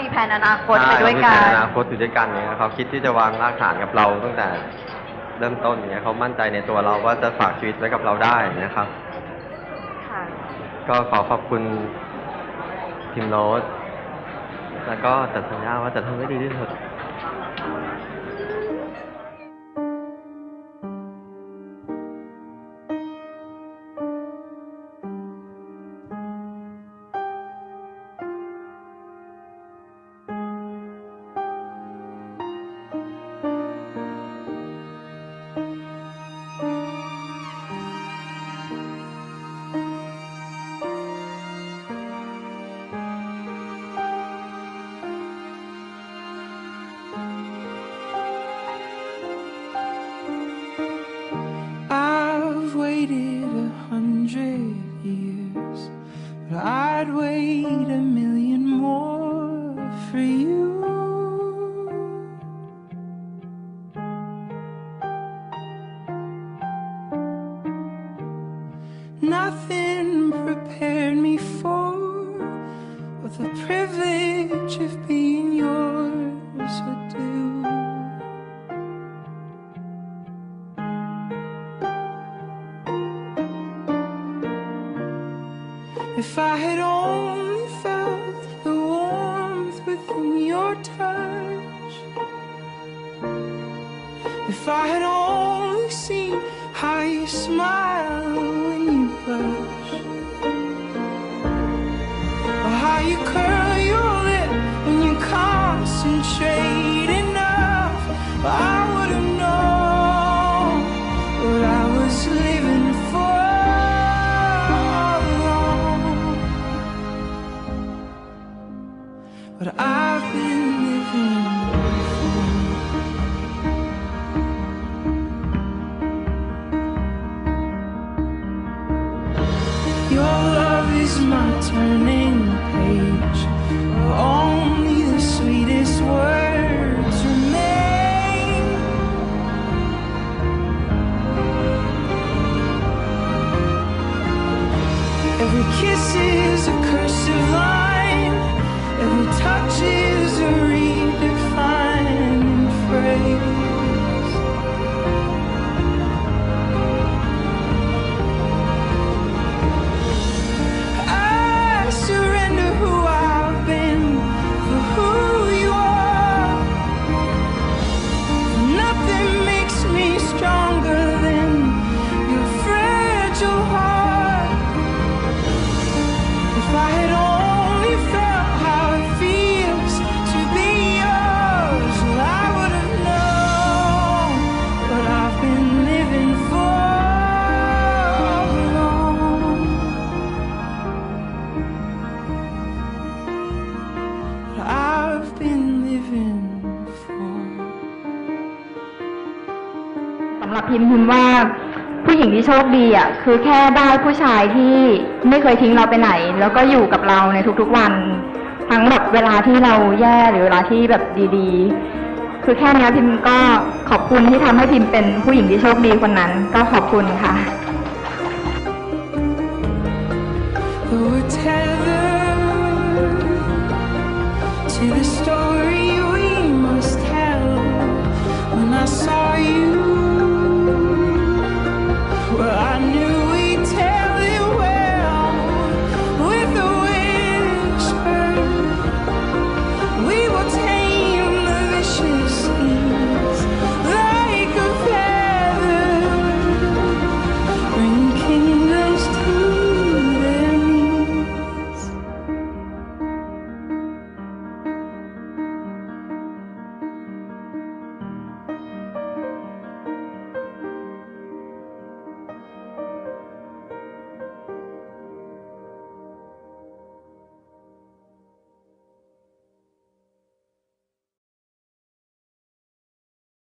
มีแผนอนาคตไปด้วยกัใช่นเขามีแผอนาคตอยู่ด้วยกันเนี่ยเขาคิดที่จะวางรากฐานกับเราตั้งแต่เริ่มต้นเนี่ยเขามั่นใจในตัวเราว่าจะฝากชีวิตไว้กับเราได้นะครับ ค่ะ ก็ขอขอบคุณทีมโน้ตแล้วก็จัดสัญญาว่าจะทำให้ดีที่สุด Nothing prepared me for what the privilege of being yours would do. If I had only felt the warmth within your touch, if I had only seen how you smile when you or how you curl your lip when you concentrate turning ำหรับพิมพ์พิมพ์ว่า ผู้หญิงที่โชคดีอะคือแค่ได้ผู้ชายที่ไม่เคยทิ้งเราไปไหน แล้วก็อยู่กับเราในทุกๆวัน ทั้งแบบเวลาที่เราแย่หรือเวลาที่แบบดีๆ คือแค่นี้พิมพ์ก็ขอบคุณที่ทำให้พิมพ์เป็นผู้หญิงที่โชคดีคนนั้น ก็ขอบคุณค่ะ We're tethered to the story we must tell. When I saw you